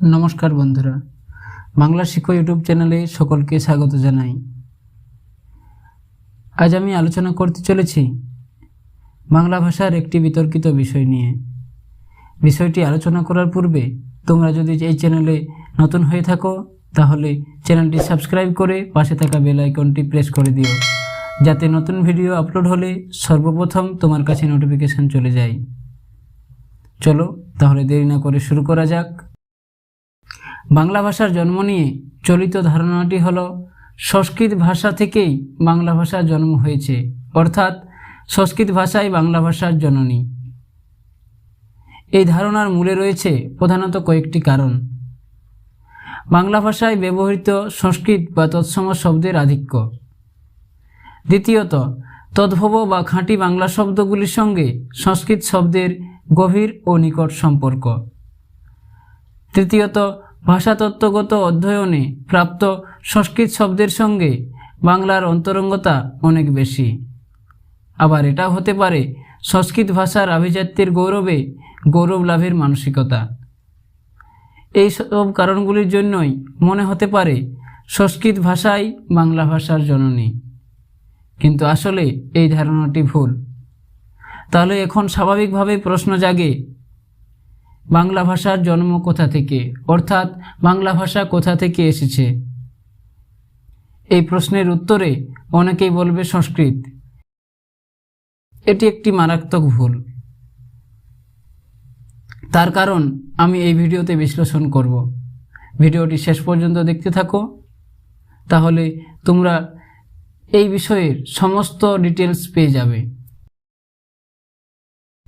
নমস্কার বন্ধুরা। বাংলা শিক্ষা ইউটিউব চ্যানেলে সকলকে স্বাগত জানাই। আজ আমি আলোচনা করতে চলেছি বাংলা ভাষার একটি বিতর্কিত বিষয় নিয়ে। বিষয়টি আলোচনা করার পূর্বে তোমরা যদি এই চ্যানেলে নতুন হয়ে থাকো, তাহলে চ্যানেলটি সাবস্ক্রাইব করে পাশে থাকা বেল আইকনটি প্রেস করে দিও, যাতে নতুন ভিডিও আপলোড হলে সর্বপ্রথম তোমার কাছে নোটিফিকেশন চলে যায়। চলো তাহলে দেরি না করে শুরু করা যাক। বাংলা ভাষার জন্ম নিয়ে চলিত ধারণাটি হল, সংস্কৃত ভাষা থেকেই বাংলা ভাষার জন্ম হয়েছে। অর্থাৎ, সংস্কৃত ভাষাই বাংলা ভাষার জননী। এই ধারণার মূলে রয়েছে প্রধানত কয়েকটি কারণ। বাংলা ভাষায় ব্যবহৃত সংস্কৃত বা তৎসম শব্দের আধিক্য। দ্বিতীয়ত, তদ্ভব বা খাঁটি বাংলা শব্দগুলির সঙ্গে সংস্কৃত শব্দের গভীর ও নিকট সম্পর্ক। তৃতীয়ত ভাষাতত্ত্বগত অধ্যয়নে প্রাপ্ত সংস্কৃত শব্দের সঙ্গে বাংলার অন্তরঙ্গতা অনেক বেশি। আবার এটাও হতে পারে সংস্কৃত ভাষার আভিজাত্যের গৌরবে, গৌরব লাভের মানসিকতা। এই সব কারণগুলির জন্যই মনে হতে পারে সংস্কৃত ভাষাই বাংলা ভাষার জননী। কিন্তু আসলে এই ধারণাটি ভুল। তাহলে এখন স্বাভাবিকভাবেই প্রশ্ন জাগে বাংলা ভাষার জন্ম কোথা থেকে? অর্থাৎ বাংলা ভাষা কোথা থেকে এসেছে? এই প্রশ্নের উত্তরে অনেকেই বলবে সংস্কৃত। এটি একটি মারাত্মক ভুল। তার কারণ আমি এই ভিডিওতে বিশ্লেষণ করব। ভিডিওটি শেষ পর্যন্ত দেখতে থাকো। তাহলে তোমরা এই বিষয়ের সমস্ত ডিটেলস পেয়ে যাবে।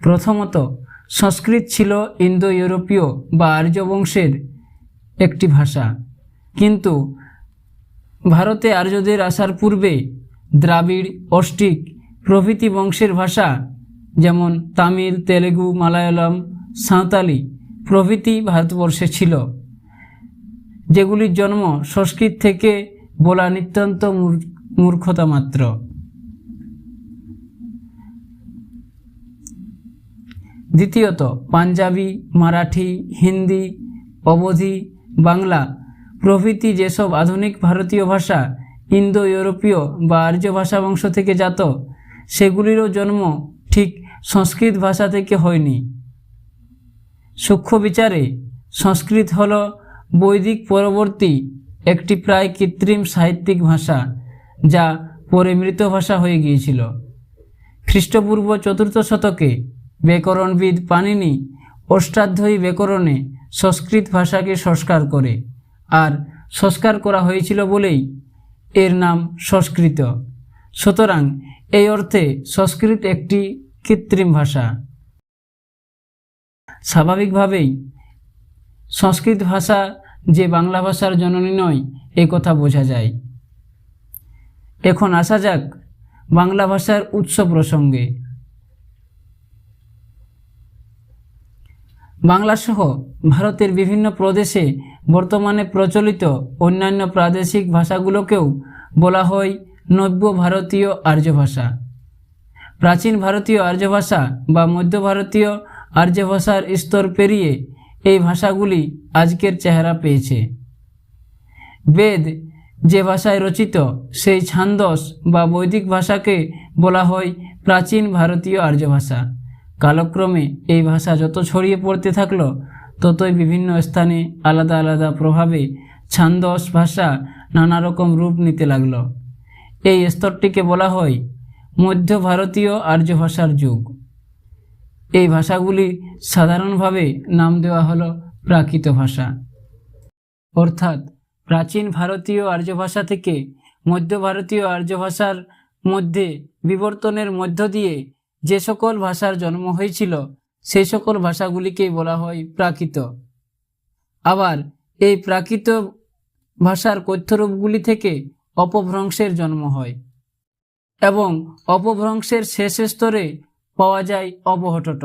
প্রথমত সংস্কৃত ছিল ইন্দো ইউরোপীয় বা আর্য বংশের একটি ভাষা। কিন্তু ভারতে আর্যদের আসার পূর্বে দ্রাবিড়, অষ্টিক প্রভৃতি বংশের ভাষা যেমন তামিল, তেলেগু, মালায়ালাম, সাঁওতালি প্রভৃতি ভারতবর্ষে ছিল, যেগুলির জন্ম সংস্কৃত থেকে বলা নিতান্ত মূর- মূর্খতা মাত্র। দ্বিতীয়ত, পাঞ্জাবি, মারাঠি, হিন্দি, অবধি, বাংলা। প্রভৃতি যেসব আধুনিক ভারতীয় ভাষা ইন্দো ইউরোপীয় বা আর্য ভাষা বংশ থেকে জাত, সেগুলিরও জন্ম ঠিক সংস্কৃত ভাষা থেকে হয়নি। সূক্ষ্ম বিচারে সংস্কৃত হল বৈদিক পরবর্তী একটি প্রায় কৃত্রিম সাহিত্যিক ভাষা, যা পরে মৃত ভাষা হয়ে গিয়েছিল। খ্রিস্টপূর্ব চতুর্থ শতকে ব্যাকরণবিদ পাণিনি অষ্টাধ্যায়ী ব্যাকরণে সংস্কৃত ভাষাকে সংস্কার করে। আর সংস্কার করা হয়েছিল বলেই এর নাম সংস্কৃত। সুতরাং এই অর্থে সংস্কৃত একটি কৃত্রিম ভাষা। স্বাভাবিকভাবেই সংস্কৃত ভাষা যে বাংলা ভাষার জননী নয়, এ কথা বোঝা যায়। এখন আসা যাক বাংলা ভাষার উৎস প্রসঙ্গে। বাংলাসহ ভারতের বিভিন্ন প্রদেশে বর্তমানে প্রচলিত অন্যান্য প্রাদেশিক ভাষাগুলোকেও বলা হয় নব্য ভারতীয় আর্য ভাষা প্রাচীন ভারতীয় আর্য ভাষা বা মধ্য ভারতীয় আর্য ভাষার স্তর পেরিয়ে এই ভাষাগুলি আজকের চেহারা পেয়েছে। বেদ যে ভাষায় রচিত সেই ছান্দস বা বৈদিক ভাষাকে বলা হয় প্রাচীন ভারতীয় আর্য ভাষা কালক্রমে এই ভাষা যত ছড়িয়ে পড়তে থাকল, ততই বিভিন্ন স্থানে আলাদা আলাদা প্রভাবে ছান্দস ভাষা নানা রকম রূপ নিতে লাগল। এই স্তরটিকে বলা হয় মধ্য ভারতীয় আর্য ভাষার যুগ। এই ভাষাগুলি সাধারণভাবে নাম দেওয়া হলো প্রাকৃত ভাষা। অর্থাৎ প্রাচীন ভারতীয় আর্য ভাষা থেকে মধ্য ভারতীয় আর্য ভাষার মধ্যে বিবর্তনের মধ্য দিয়ে যে সকল ভাষার জন্ম হয়েছিল সেই সকল ভাষাগুলিকেই বলা হয় প্রাকৃত। আবার এই প্রাকৃত ভাষার কথ্যরূপগুলি থেকে অপভ্রংশের জন্ম হয় এবং অপভ্রংশের শেষ স্তরে পাওয়া যায় অবহটট।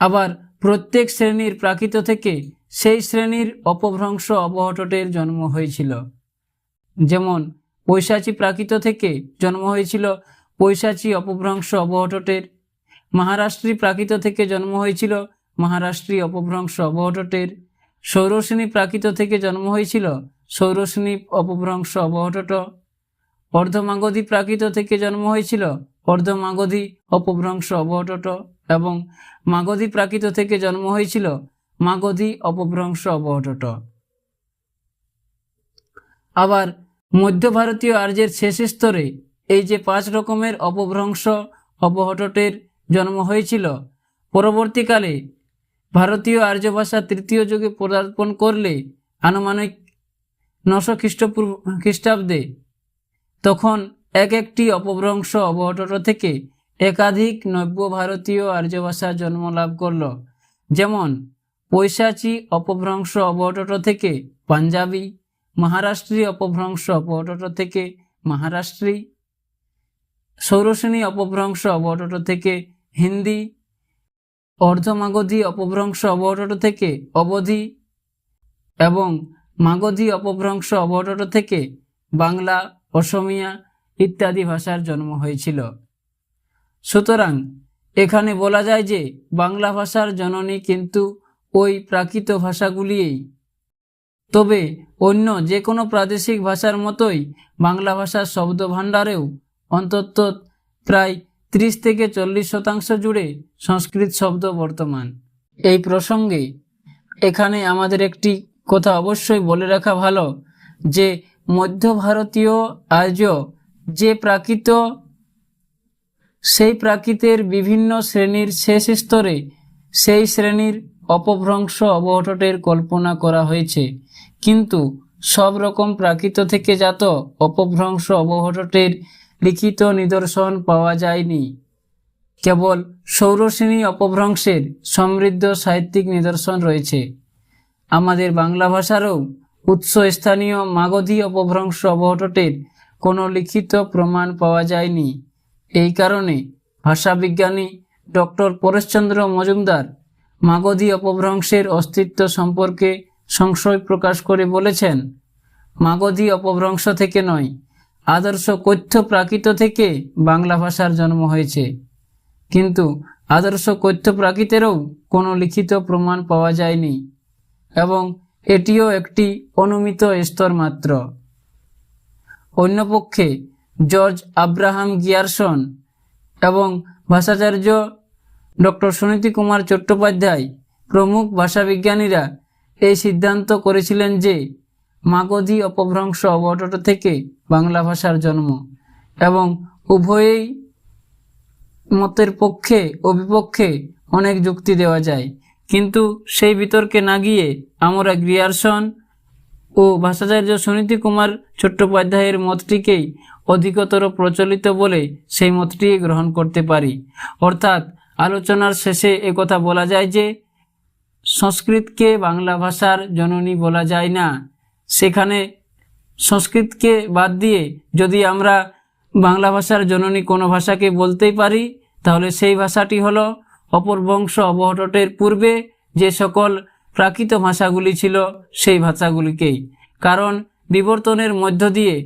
আবার প্রত্যেক শ্রেণির প্রাকৃত থেকে সেই শ্রেণির অপভ্রংশ অবহটটের জন্ম হয়েছিল। যেমন পৈশাচী প্রাকৃত থেকে জন্ম হয়েছিল পৈশাচী অপভ্রংশ অবহটটের মহারাষ্ট্রী প্রাকৃত থেকে জন্ম হয়েছিল মহারাষ্ট্রী অপভ্রংশ অবহটটের সৌরশ্রেণী প্রাকৃত থেকে জন্ম হয়েছিল সৌরশ্রেণী অপভ্রংশ অবহটট অর্ধমাগধী প্রাকৃত থেকে জন্ম হয়েছিল অর্ধমাগধী অপভ্রংশ অবহটট এবং মাগধী প্রাকৃত থেকে জন্ম হয়েছিল মাগধী অপভ্রংশ অবহটট আবার মধ্য ভারতীয় আর্যের শেষ স্তরে এই যে পাঁচ রকমের অপভ্রংশ অবহটটের জন্ম হয়েছিল, পরবর্তীকালে ভারতীয় আর্য ভাষা তৃতীয় যুগে পদার্পণ করলে আনুমানিক নশো খ্রিস্টপূর্ব, খ্রিস্টাব্দে তখন এক একটি অপভ্রংশ অবহটট থেকে একাধিক নব্য ভারতীয় আর্য ভাষা জন্ম লাভ করল। যেমন, পৈশাচী অপভ্রংশ অবহটট থেকে পাঞ্জাবি, মহারাষ্ট্রী অপভ্রংশ অবহটট থেকে মহারাষ্ট্রী সৌরসেনী অপভ্রংশ অবহটট থেকে হিন্দি, অর্ধমাগধী অপভ্রংশ অবহটট থেকে অবধি এবং মাগধী অপভ্রংশ অবহটট থেকে বাংলা, অসমিয়া ইত্যাদি ভাষার জন্ম হয়েছিল। সুতরাং এখানে বলা যায় যে বাংলা ভাষার জননী কিন্তু ওই প্রাকৃত ভাষাগুলিই তবে অন্য যে কোনো প্রাদেশিক ভাষার মতোই বাংলা ভাষার শব্দ ভাণ্ডারেও অন্তত প্রায় ত্রিশ থেকে চল্লিশ শতাংশ জুড়ে সংস্কৃত শব্দ বর্তমান। এই প্রসঙ্গে এখানে আমাদের একটি কথা অবশ্যই বলে রাখা ভালো যে মধ্য ভারতীয় আর্য যে প্রাকৃত, সেই প্রাকৃতের বিভিন্ন শ্রেণির শেষ স্তরে সেই শ্রেণির অপভ্রংশ অবহটটের কল্পনা করা হয়েছে। কিন্তু সব রকম প্রাকৃত থেকে জাত অপভ্রংশ অবহটটের লিখিত নিদর্শন পাওয়া যায়নি। কেবল সৌরশ্রেণী অপভ্রংশের সমৃদ্ধ সাহিত্যিক নিদর্শন রয়েছে। আমাদের বাংলা ভাষারও উৎস স্থানীয় মাগধী অপভ্রংশ অবহটটের কোনো লিখিত প্রমাণ পাওয়া যায়নি। এই কারণে ভাষাবিজ্ঞানী ডক্টর পরেশচন্দ্র মজুমদার মাগধী অপভ্রংশের অস্তিত্ব সম্পর্কে সংশয় প্রকাশ করে বলেছেন, মাগধী অপভ্রংশ থেকে নয় আদর্শ কথ্য প্রাকৃত থেকে বাংলা ভাষার জন্ম হয়েছে। কিন্তু আদর্শ কথ্য প্রাকৃতেরও কোনো লিখিত প্রমাণ পাওয়া যায়নি এবং এটিও একটি অনুমিত স্তর মাত্র। অন্যপক্ষে জর্জ আব্রাহাম গিয়ারসন এবং ভাষাচার্য ডক্টর সুনীতি কুমার চট্টোপাধ্যায় প্রমুখ ভাষাবিজ্ঞানীরা এই সিদ্ধান্ত করেছিলেন যে মাগধী অপভ্রংশ অবটট থেকে বাংলা ভাষার জন্ম এবং উভয়েই মতের পক্ষে ও বিপক্ষে অনেক যুক্তি দেওয়া যায়। কিন্তু সেই বিতর্কে না গিয়ে আমরা গ্রিয়ারসন ও ভাষাচার্য সুনীতি কুমার চট্টোপাধ্যায়ের মতটিকেই অধিকতর প্রচলিত বলে সেই মতটি গ্রহণ করতে পারি। অর্থাৎ আলোচনার শেষে একথা বলা যায় যে, সংস্কৃতকে বাংলা ভাষার জননী বলা যায় না। সেখানে সংস্কৃতকে বাদ দিয়ে যদি আমরা বাংলা ভাষার জননী কোনো ভাষাকে বলতেই পারি, তাহলে সেই ভাষাটি হলো অপর বংশ অবহটটের পূর্বে যে সকল প্রাকৃত ভাষাগুলি ছিল সেই ভাষাগুলিকেই। কারণ বিবর্তনের মধ্য দিয়ে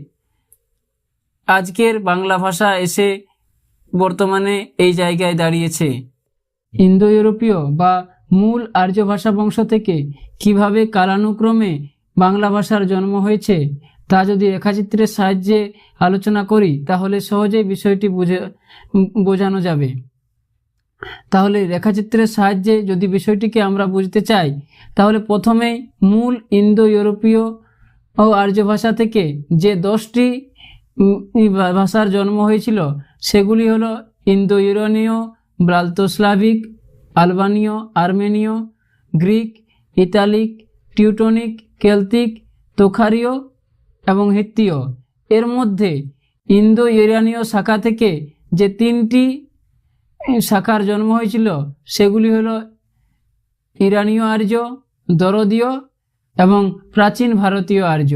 আজকের বাংলা ভাষা এসে বর্তমানে এই জায়গায় দাঁড়িয়েছে। ইন্দো ইউরোপীয় বা মূল আর্য ভাষা বংশ থেকে কীভাবে কালানুক্রমে বাংলা ভাষার জন্ম হয়েছে, তা যদি রেখাচিত্রের সাহায্যে আলোচনা করি, তাহলে সহজেই বিষয়টি বুঝে, বোঝানো যাবে। তাহলে রেখাচিত্রের সাহায্যে যদি বিষয়টিকে আমরা বুঝতে চাই, তাহলে প্রথমেই মূল ইন্দো ইউরোপীয় ও আর্য ভাষা থেকে যে দশটি ভাষার জন্ম হয়েছিল, সেগুলি হলো ইন্দো ইউরোনীয় ব্রালতোস্লাভিক আলবানীয়, আর্মেনীয়, গ্রিক, ইতালিক টিউটনিক, কেলতিক তোখারীয় এবং হিত্তীয় এর মধ্যে ইন্দো ইউরানীয় শাখা থেকে যে তিনটি শাখার জন্ম হয়েছিল, সেগুলি হলো ইরানীয় আর্য, দরদীয় এবং প্রাচীন ভারতীয় আর্য।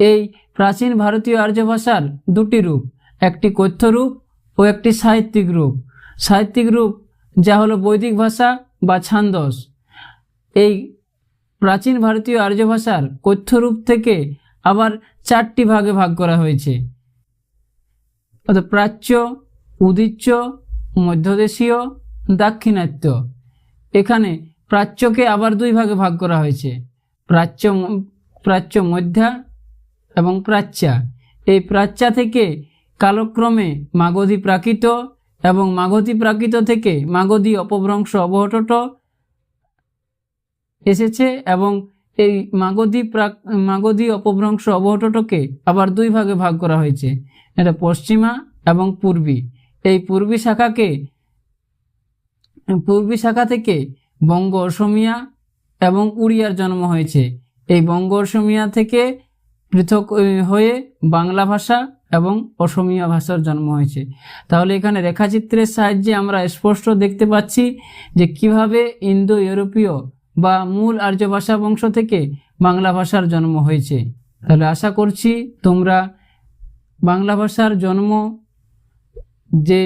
এই প্রাচীন ভারতীয় আর্য ভাষার দুটি রূপ, একটি কথ্য রূপ ও একটি সাহিত্যিক রূপ। সাহিত্যিক রূপ, যা হলো বৈদিক ভাষা বা ছান্দস। এই প্রাচীন ভারতীয় আর্য ভাষার কথ্য রূপ থেকে আবার চারটি ভাগে ভাগ করা হয়েছে। অর্থাৎ প্রাচ্য, উদিচ্য, মধ্যদেশীয়, দাক্ষিণাত্য। এখানে প্রাচ্যকে আবার দুই ভাগে ভাগ করা হয়েছে। প্রাচ্য প্রাচ্য মধ্যা এবং প্রাচ্যা। এই প্রাচ্যা থেকে কালক্রমে মাগধী প্রাকৃত এবং মাগধী প্রাকৃত থেকে মাগধী অপভ্রংশ অবহটট এসেছে এবং এই মাগধী প্রাক, মাগধী অপভ্রংশ অবহটটকে আবার দুই ভাগে ভাগ করা হয়েছে। এটা পশ্চিমা এবং পূর্বী। এই পূর্বী শাখাকে, পূর্বী শাখা থেকে বঙ্গ অসমিয়া এবং উড়িয়ার জন্ম হয়েছে। এই বঙ্গ অসমিয়া থেকে পৃথক হয়ে বাংলা ভাষা এবং অসমীয়া ভাষার জন্ম হয়েছে। তাহলে এখানে রেখাচিত্রের সাহায্যে আমরা স্পষ্ট দেখতে পাচ্ছি যে কীভাবে ইন্দো ইউরোপীয় বা মূল আর্য ভাষা বংশ থেকে বাংলা ভাষার জন্ম হয়েছে। তাহলে আশা করছি তোমরা বাংলা ভাষার জন্ম যে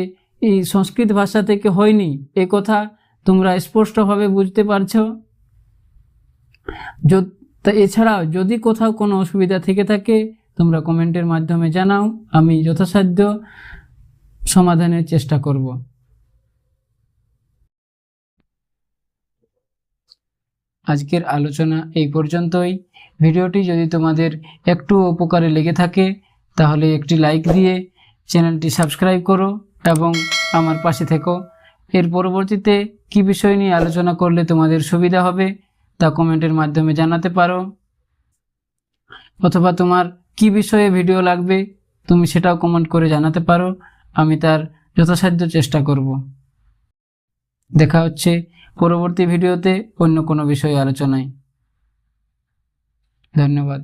এই সংস্কৃত ভাষা থেকে হয়নি, এ কথা তোমরা স্পষ্টভাবে বুঝতে পারছ। এছাড়াও যদি কোথাও কোনো অসুবিধা থেকে থাকে, তোমরা কমেন্টের মাধ্যমে জানাও, আমি যথাসাধ্য সমাধানের চেষ্টা করব। আজকের আলোচনা এই পর্যন্তই। ভিডিওটি যদি তোমাদের একটু উপকারে লেগে থাকে, তাহলে একটি লাইক দিয়ে চ্যানেলটি সাবস্ক্রাইব করো এবং আমার পাশে থেকো। এর পরবর্তীতে কী বিষয় নিয়ে আলোচনা করলে তোমাদের সুবিধা হবে, তা কমেন্টের মাধ্যমে জানাতে পারো। অথবা তোমার কি বিষয়ে ভিডিও লাগবে, তুমি সেটাও কমেন্ট করে জানাতে পারো। আমি তার যথাসাধ্য চেষ্টা করব। দেখা হচ্ছে পরবর্তী ভিডিওতে অন্য কোনো বিষয়ে আলোচনায়। ধন্যবাদ।